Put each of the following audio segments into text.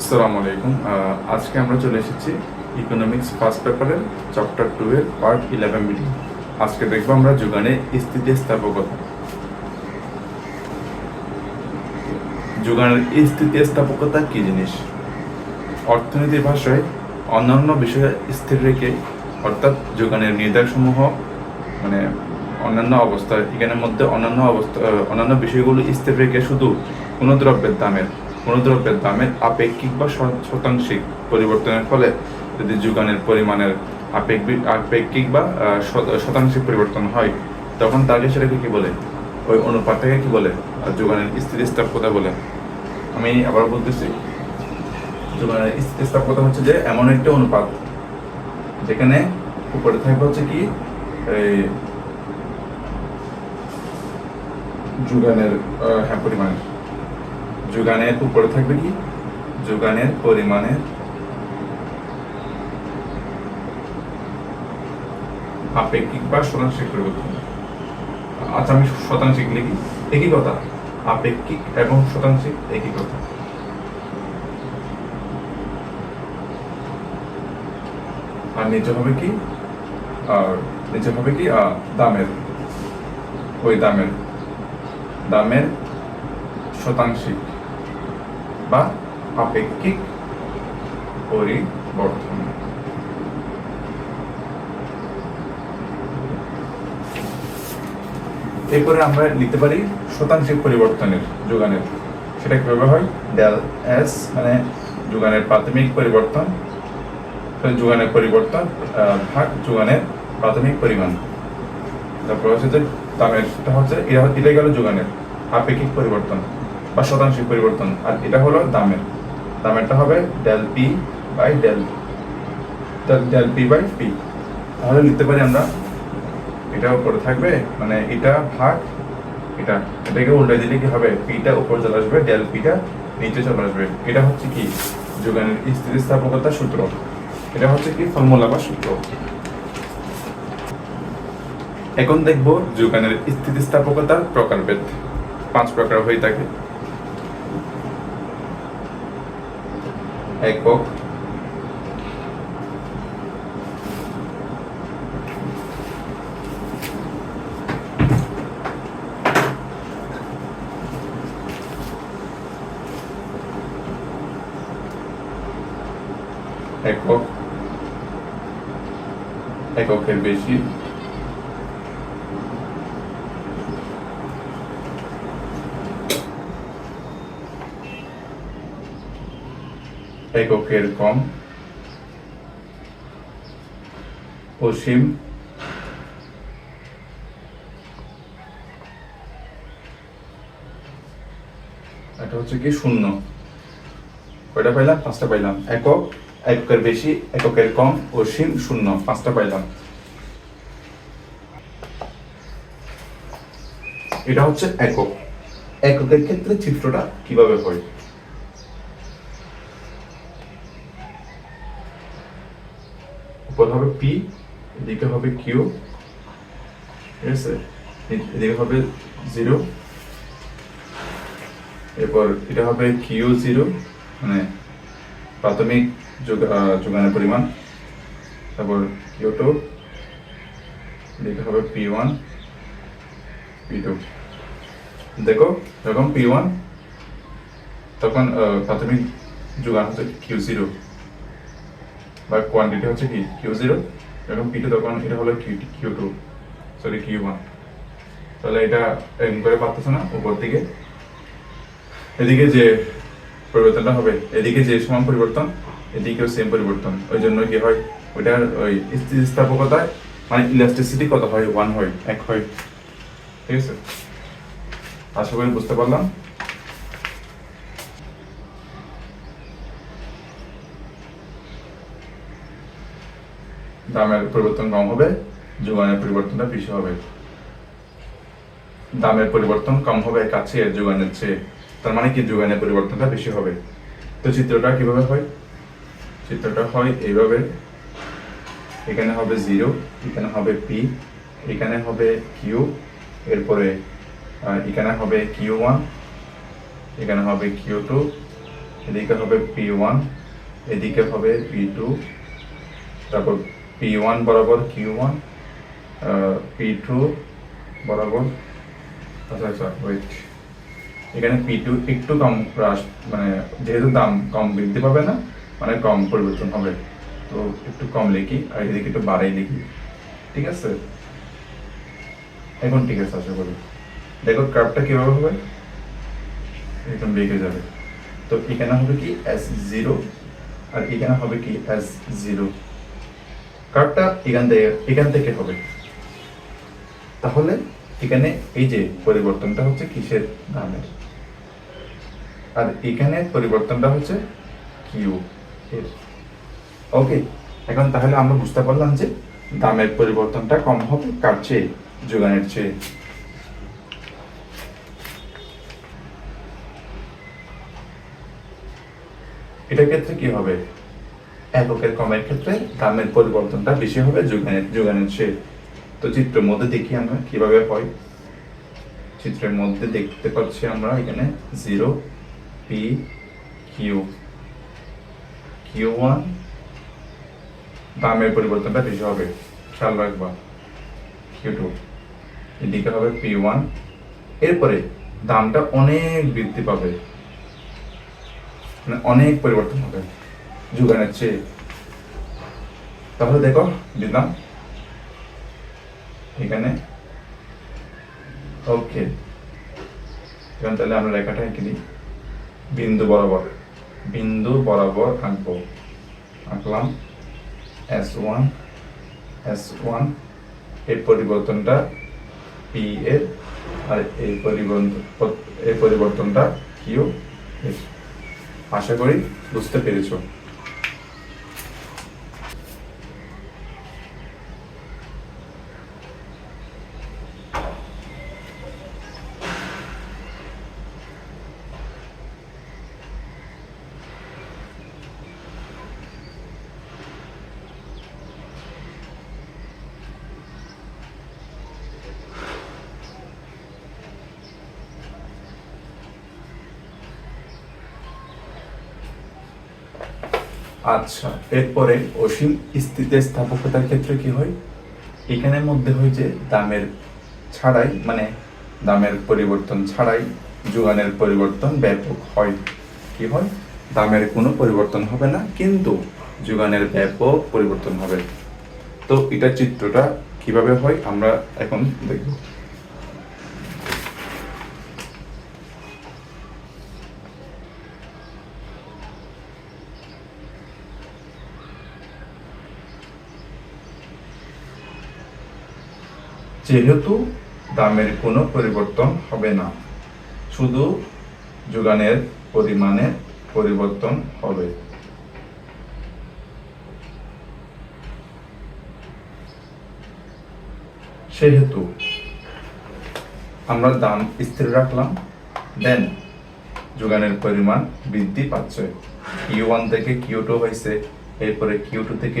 আসসালামু আলাইকুম। আজকে আমরা চলে এসেছি ইকোনমিক্স ফার্স্ট পেপারের চ্যাপ্টার টু এর পার্ট ইলেভেন মিটিং আজকে দেখব আমরা যোগানে স্থিতিস্থাপকতা যোগানের স্থিতিস্থাপকতা কি জিনিস? অর্থনীতির ভাষায় অন্যান্য বিষয়ে স্থির রেখে, অর্থাৎ যোগানের নির্দেশসমূহ মানে অন্যান্য অবস্থা, এখানের মধ্যে অন্যান্য অবস্থা, অন্যান্য বিষয়গুলো স্থির রেখে শুধু কোনো দ্রব্যের দামের কোনো দ্রব্যের দামের আপেক্ষিক বা শতাংশিক পরিবর্তনের ফলে যদি যোগানের পরিমাণের আপেক্ষিক আপেক্ষিক বা শতাংশিক পরিবর্তন হয়, তখন তাকে সেটাকে কি বলে? ওই অনুপাতটাকে কি বলে? আর যোগানের স্থিতিস্থাপকতা বলে। আমি আবার বলতেছি, যোগানের স্থিতিস্থাপকতা হচ্ছে যে এমন একটা অনুপাত, যেখানে উপরে থাকবে হচ্ছে কি? এই যোগানের হ্যাঁ পরিমাণের। যোগানের উপরে থাকবে কি? যোগানের পরিমাণের আপেক্ষিক বা শতাংশিক পরিবর্তন। আচ্ছা আমি শতাংশিক লিখি। একই কথা আপেক্ষিক এবং শতাংশিক একই কথা আর নিচে হবে কি? আর নিচে হবে কি? দামের। ওই দামের। দামের শতাংশিক। বা আপেক্ষিক পরিবর্তন। এরপরে আমরা লিখতে পারি শতাংশিক পরিবর্তনের যোগানের। সেটা কীভাবে হয়? ডেল এস মানে যোগানের প্রাথমিক পরিবর্তন যোগানের পরিবর্তন ভাগ যোগানের প্রাথমিক পরিমাণ। তারপর হচ্ছে যে দামের হচ্ছে, এটা গেল যোগানের, আপেক্ষিক পরিবর্তন। বা শতাংশিক পরিবর্তন। আর এটা হলো দামের। দামেরটা হবে del P by del del P by P তাহলে লিখতে পারি আমরা, এটা উপরে থাকবে মানে এটা ভাগ, এটা। এটাকে উল্টে দিলে কি হবে? পিটা উপর চলে আসবে ডেল পিটা নিচে চলে আসবে। এটা হচ্ছে কি? যোগানের স্থিতিস্থাপকতার সূত্র। এটা হচ্ছে কি? ফর্মুলা বা সূত্র। এখন দেখব যোগানের স্থিতিস্থাপকতার প্রকারভেদ। পাঁচ প্রকার হয়ে থাকে। একক একক এককের বেশি এককের কম অসীম এটা হচ্ছে কি শূন্য। কয়টা পাইলাম? পাঁচটা পাইলাম। একক, এককের বেশি, এককের কম অসীম শূন্য। পাঁচটা পাইলাম। এটা হচ্ছে একক। এককের ক্ষেত্রে চিত্রটা কীভাবে হয় উপর হবে পি এদিকে হবে কিউ ঠিক আছে? এদিকে হবে জিরো এরপর এটা হবে কিউ জিরো মানে প্রাথমিক যোগ- যোগানের পরিমাণ। তারপর কিউ টু এদিকে হবে পি ওয়ান পি টু দেখো, যখন পি ওয়ান তখন প্রাথমিক যোগান হচ্ছে কিউ জিরো বা কোয়ান্টিটি হচ্ছে কি? কিউ জিরো যখন পি টু তখন এটা হলো Q Q two sorry Q one তাহলে এটা এরকম করে পারতেছে না উপর দিকে। এদিকে যে পরিবর্তনটা হবে, এদিকে যে সমান পরিবর্তন, এদিকেও সেম পরিবর্তন। ওই জন্য কি হয়? ওইটার ওই স্থিতিস্থাপকতায় মানে ইলাস্টিসিটি কত হয়? ওয়ান হয়, এক হয়। ঠিক আছে? আশা করি বুঝতে পারলাম। দামের পরিবর্তন কম হবে, যোগানের পরিবর্তনটা বেশি হবে। দামের পরিবর্তন কম হবে কাছে যোগানের চেয়ে, তার মানে কি যোগানের পরিবর্তনটা বেশি হবে? তো চিত্রটা কীভাবে হয়? চিত্রটা হয় এইভাবে। এখানে হবে জিরো, এখানে হবে পি এখানে হবে কিউ এরপরে এখানে হবে কিউ ওয়ান এখানে হবে কিউ টু এদিকে হবে পি ওয়ান এদিকে হবে পি টু তারপর পি ওয়ান বরাবর কিউ ওয়ান পি টু বরাবর আচ্ছা আচ্ছা ওয়েট এখানে পি টু একটু কম হ্রাস মানে যেহেতু দাম কম বৃদ্ধি পাবে না মানে কম পরিবর্তন হবে। তো একটু কম লিখি, আর এদিকে একটু বাড়াই লিখি। ঠিক আছে? এখন ঠিক আছে, আশা করি। দেখো কার্ভটা কীভাবে হবে? এরকম বেঁকে যাবে। তো এখানে হবে কি এস জিরো আর এখানে হবে কি এস জিরো কার্ভটা এখান থেকে এখান থেকে হবে। তাহলে এখানে এই যে পরিবর্তনটা হচ্ছে কিসের দামের আর এখানে পরিবর্তনটা হচ্ছে কিউ এর। ওকে এখন তাহলে আমরা বুঝতে পারলাম যে দামের পরিবর্তনটা কম হবে, কার চেয়ে? যোগানের চেয়ে। এটার ক্ষেত্রে কি হবে? এককের কমের ক্ষেত্রে দামের পরিবর্তনটা বেশি হবে, যোগানের যোগানের চেয়ে তো চিত্রের মধ্যে দেখি আমরা কীভাবে হয়। চিত্রের মধ্যে দেখতে পাচ্ছি আমরা এখানে zero P Q Q one দামের পরিবর্তনটা বেশি হবে, খেয়াল রাখবা কিউ টু এদিকে হবে পি ওয়ান এরপরে দামটা অনেক বৃদ্ধি পাবে মানে অনেক পরিবর্তন হবে। যুগানের চেয়ে তাহলে দেখো, দিলাম। এখানে। ওকে। এখন তাহলে আমরা লেখাটা এঁকে দিই বিন্দু বরাবর। বিন্দু বরাবর আঁকবো। আঁকলাম। এস ওয়ান এস ওয়ান এই পরিবর্তনটা পি এর, আর এই পরিবর্তন এই পরিবর্তনটা কিউ আশা করি বুঝতে পেরেছ। আচ্ছা এরপরে অসীম স্থিতি স্থাপকতার ক্ষেত্রে কি হয়? এখানের মধ্যে হয় যে দামের ছাড়াই মানে দামের পরিবর্তন ছাড়াই যোগানের পরিবর্তন ব্যাপক হয়। কি হয়? দামের কোনো পরিবর্তন হবে না, কিন্তু যোগানের ব্যাপক পরিবর্তন হবে। তো এটা চিত্রটা কীভাবে হয়? আমরা এখন দেখব। যেহেতু দামের কোনো পরিবর্তন হবে না, শুধু যোগানের পরিমাণে পরিবর্তন হবে। সেহেতু আমরা দাম স্থির রাখলাম, দেন যোগানের পরিমাণ বৃদ্ধি পাচ্ছে। কিউ ওয়ান থেকে কিউ টু হয়েছে, এরপরে কিউ টু থেকে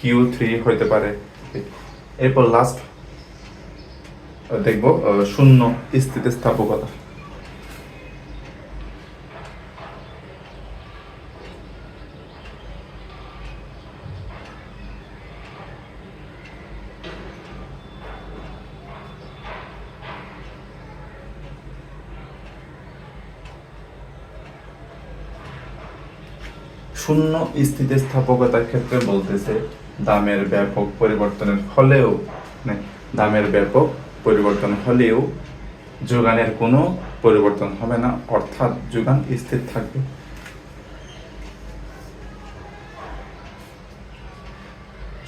কিউ থ্রি হইতে পারে। এরপর লাস্ট দেখব শূন্য স্থিতিস্থাপকতা শূন্য স্থিতিস্থাপকতার ক্ষেত্রে বলতেছে দামের ব্যাপক পরিবর্তনের ফলেও মানে দামের ব্যাপক পরিবর্তন হলেও যোগানের কোনো পরিবর্তন হবে না, অর্থাৎ যোগান স্থির থাকবে।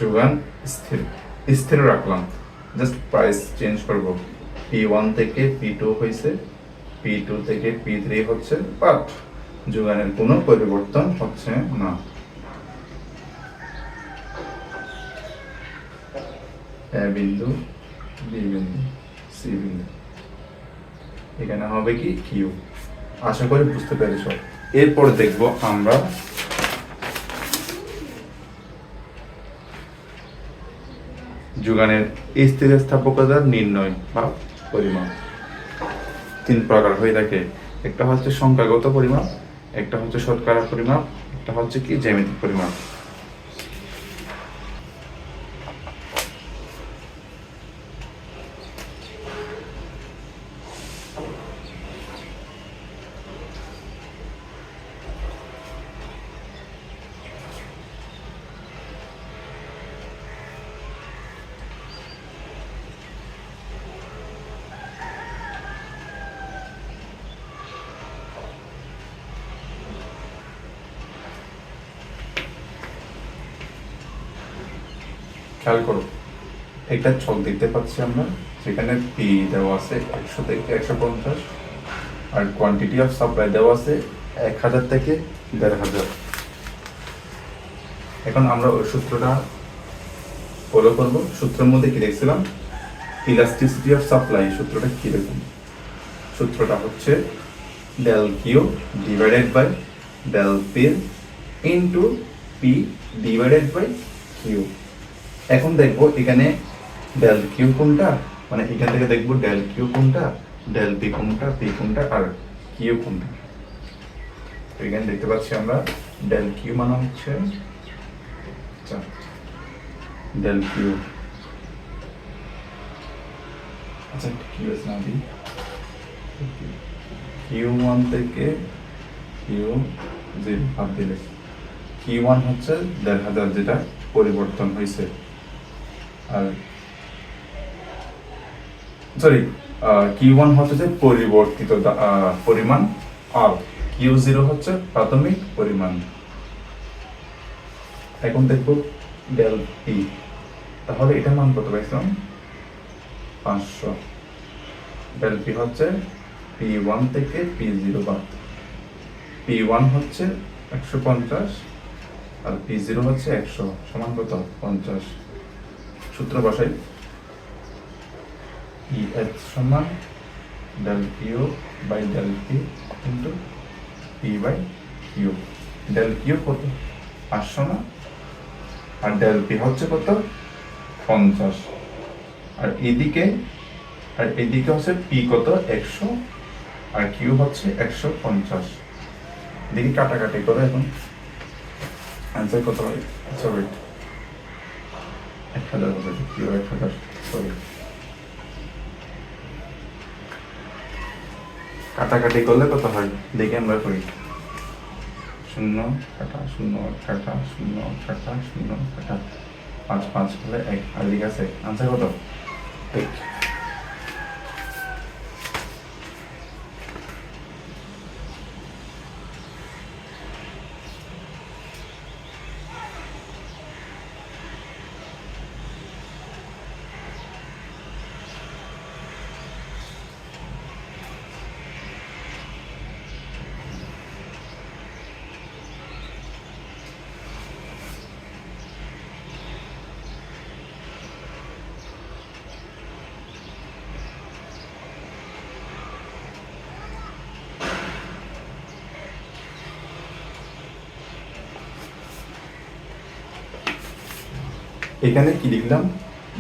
যোগান স্থির স্থির রাখলাম। জাস্ট প্রাইস চেঞ্জ করব। পি ওয়ান থেকে পি টু হয়েছে পি টু থেকে পি থ্রি হচ্ছে বাট যোগানের কোনো পরিবর্তন হচ্ছে না। বিন্দু বি বিন্দু সি এখানে হবে কি? কিউ আশা করি বুঝতে পেরেছ। এরপর দেখব আমরা যোগানের স্থিতিস্থাপকতার নির্ণয় বা পরিমাপ। তিন প্রকার হয়ে থাকে। একটা হচ্ছে সংখ্যাগত পরিমাপ, একটা হচ্ছে শতকরা পরিমাপ, একটা হচ্ছে কি? জ্যামিতিক পরিমাপ। খেয়াল করো, একটা ছক দেখতে পাচ্ছি আমরা সেখানে পি দেওয়া আছে একশো থেকে একশো পঞ্চাশ আর কোয়ান্টিটি অফ সাপ্লাই দেওয়া আছে এক হাজার থেকে দেড় হাজার। এখন আমরা ওই সূত্রটা ফলো করব। সূত্রের মধ্যে কি দেখছিলাম? ইলাস্টিসিটি অফ সাপ্লাই সূত্রটা কীরকম সূত্রটা হচ্ছে del Q divided by del P into P divided by Q এখন দেখব এখানে ডেল কিউ কোনটা? মানে এখান থেকে দেখব ডেল কিউ কোনটা ডেল পি কোনটা পি কোনটা আর কিউ কোনটা। তো এখানে দেখতে পাচ্ছি আমরা ডেল কিউ মানে হচ্ছে আচ্ছা, ডেল কিউ আচ্ছা কিউ আছে না দিই কিউ ওয়ান থেকে কিউ জিরো ভাব দিলে কিউ ওয়ান হচ্ছে দেড় হাজার যেটা পরিবর্তন হয়েছে। আর সরি কিউ ওয়ান হচ্ছে পরিবর্তিত পরিমাণ, আর কিউ জিরো হচ্ছে প্রাথমিক পরিমাণ। এখন দেখব ডেল পি তাহলে এটা মান কত পাইছিলাম? পাঁচশো। ডেল পি হচ্ছে পি ওয়ান থেকে পি জিরো বাদ। পি ওয়ান হচ্ছে একশো পঞ্চাশ, আর পি জিরো হচ্ছে একশো। সমান কত? পঞ্চাশ। সূত্র ই এচ সমান del Q by del P into P by Q del Q কত? পাঁচশো না আর ডেল পি হচ্ছে কত? পঞ্চাশ। আর এদিকে আর এদিকে হচ্ছে পি কত? একশো। আর কিউ হচ্ছে একশো পঞ্চাশ। দেখি কাটাকাটি করে এখন। অ্যান্সার কত হয়? আচ্ছা এক হাজার হবে? কিউ এক হাজার সরি। কাটাকাটি করলে কত হয়? দেখে আমরা করি। শূন্য, কাটা শূন্য কাটা শূন্য কাটা শূন্য, কাটা। পাঁচ পাঁচ হলে এক। আর দিকে আছে আনসার কত? এক। এখানে কি লিখলাম?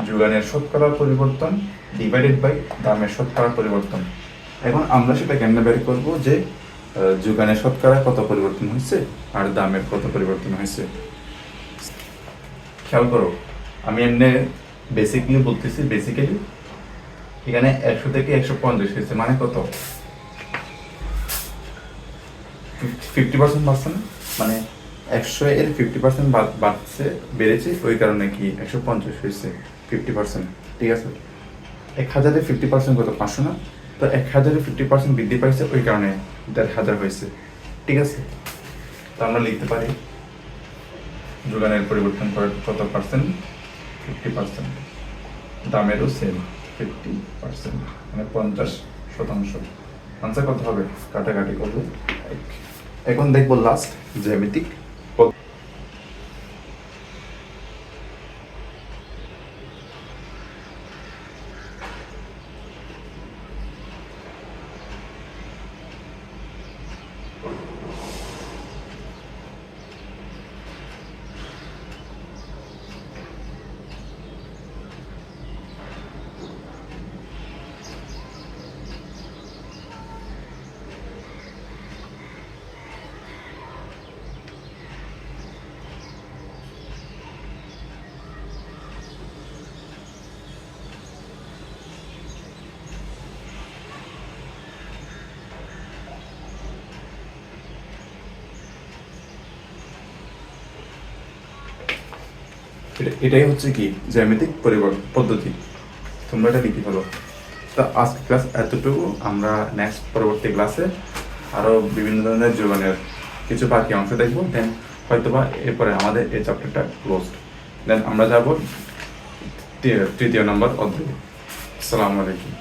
যোগানের শতকরা পরিবর্তন ডিভাইডেড বাই দামের শতকরা পরিবর্তন। এখন আমরা সেটা কেমনে বের করব যে যোগানের শতকরা কত পরিবর্তন হয়েছে আর দামের কত পরিবর্তন হয়েছে? খেয়াল করো, আমি এমনি বেসিকলি বলতেছি বেসিক্যালি এখানে একশো থেকে একশো পঞ্চাশ হয়েছে মানে কত? ফিফটি পার্সেন্ট না মানে একশো এর ফিফটি পার্সেন্ট বাড়ছে, বেড়েছে, ওই কারণে কি একশো পঞ্চাশ হয়েছে ফিফটি পার্সেন্ট ঠিক আছে? এক হাজারে ফিফটি পার্সেন্ট কত পাঁচশো না, তো এক হাজারে ফিফটি পার্সেন্ট বৃদ্ধি পাইছে, ওই কারণে দেড় হাজার হয়েছে, ঠিক আছে? তো আমরা লিখতে পারি, যোগানের পরিবর্তন করে কত পার্সেন্ট ফিফটি পার্সেন্ট দামেরও সেম ফিফটি পার্সেন্ট মানে পঞ্চাশ শতাংশ। আনসার কত হবে? কাটাকাটি করব। এখন দেখব লাস্ট জ্যামিতিক এটাই হচ্ছে কি জ্যামিতিক পরিবর্তন পদ্ধতি। তোমরা এটা লিখে ফেলো তো আজকে ক্লাস এতটুকু। আমরা নেক্সট পরবর্তী ক্লাসে আরও বিভিন্ন ধরনের যোগানের কিছু বাকি অংশ দেখব। দেন হয়তোবা এরপরে আমাদের এই চ্যাপ্টারটা ক্লোজ দেন আমরা যাব তৃতীয় নম্বর অধ্যায়। আসসালামু আলাইকুম।